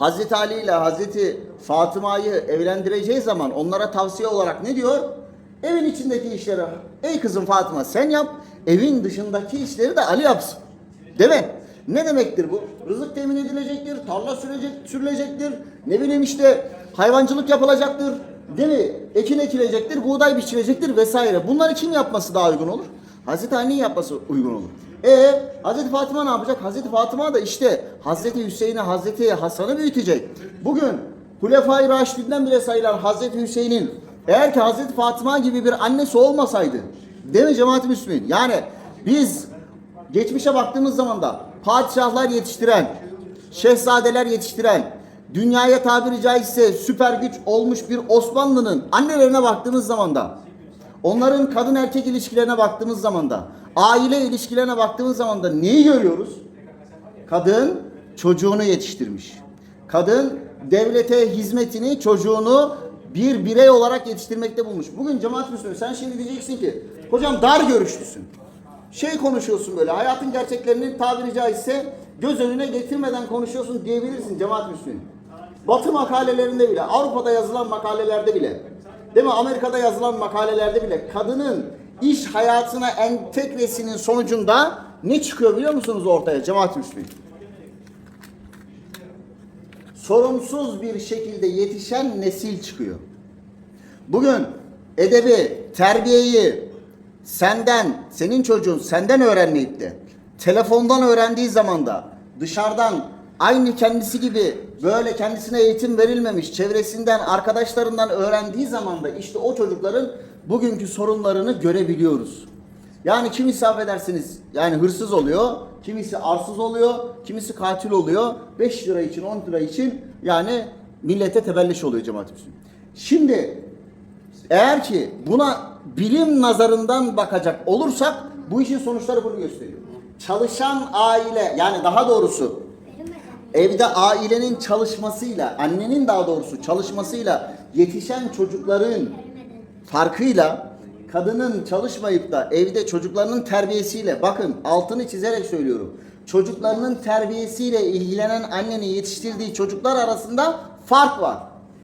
Hazreti Ali ile Hazreti Fatıma'yı evlendireceği zaman onlara tavsiye olarak ne diyor? Evin içindeki işleri ey kızım Fatıma sen yap. Evin dışındaki işleri de Ali yapsın. Değil mi? Ne demektir bu? Rızık temin edilecektir, tarla sürecek, sürülecektir, ne bileyim işte hayvancılık yapılacaktır, değil mi? Ekin ekilecektir, buğday biçilecektir vesaire. Bunları kim yapması daha uygun olur? Hazreti Ali'nin yapması uygun olur. E Hazreti Fatıma ne yapacak? Hazreti Fatıma da işte Hazreti Hüseyin'i, Hazreti Hasan'ı büyütecek. Bugün Hulefai Raşid'den bile sayılan Hazreti Hüseyin'in eğer ki Hazreti Fatıma gibi bir annesi olmasaydı, değil mi cemaat-i Müslümin? Yani biz geçmişe baktığımız zaman da padişahlar yetiştiren, şehzadeler yetiştiren, dünyaya tabiri caizse süper güç olmuş bir Osmanlı'nın annelerine baktığımız zaman da, onların kadın erkek ilişkilerine baktığımız zaman da, aile ilişkilerine baktığımız zaman da neyi görüyoruz? Kadın çocuğunu yetiştirmiş. Kadın devlete hizmetini, çocuğunu bir birey olarak yetiştirmekte bulmuş. Bugün cemaat Müslüman sen şimdi diyeceksin ki hocam dar görüşlüsün. Şey konuşuyorsun böyle hayatın gerçeklerini tabiri caizse göz önüne getirmeden konuşuyorsun diyebilirsin cemaat Müslüman. Batı makalelerinde bile, Avrupa'da yazılan makalelerde bile, değil mi? Amerika'da yazılan makalelerde bile kadının iş hayatına entegresinin sonucunda ne çıkıyor biliyor musunuz ortaya cemaat Müslüman? sorumsuz bir şekilde yetişen nesil çıkıyor. Bugün edebi, terbiyeyi senden, senin çocuğun senden öğrenmeyip de telefondan öğrendiği zaman da dışarıdan aynı kendisi gibi böyle kendisine eğitim verilmemiş çevresinden, arkadaşlarından öğrendiği zaman da işte o çocukların bugünkü sorunlarını görebiliyoruz. Yani kimisi affedersiniz yani hırsız oluyor, kimisi arsız oluyor, kimisi katil oluyor. 5 lira için 10 lira için yani millete tebelleş oluyor cemaat Müslüman. Şimdi eğer ki buna bilim nazarından bakacak olursak bu işin sonuçları bunu gösteriyor. Çalışan aile yani daha doğrusu evde ailenin çalışmasıyla, annenin daha doğrusu çalışmasıyla yetişen çocukların farkıyla kadının çalışmayıp da evde çocuklarının terbiyesiyle bakın altını çizerek söylüyorum. Çocuklarının terbiyesiyle ilgilenen annenin yetiştirdiği çocuklar arasında fark var.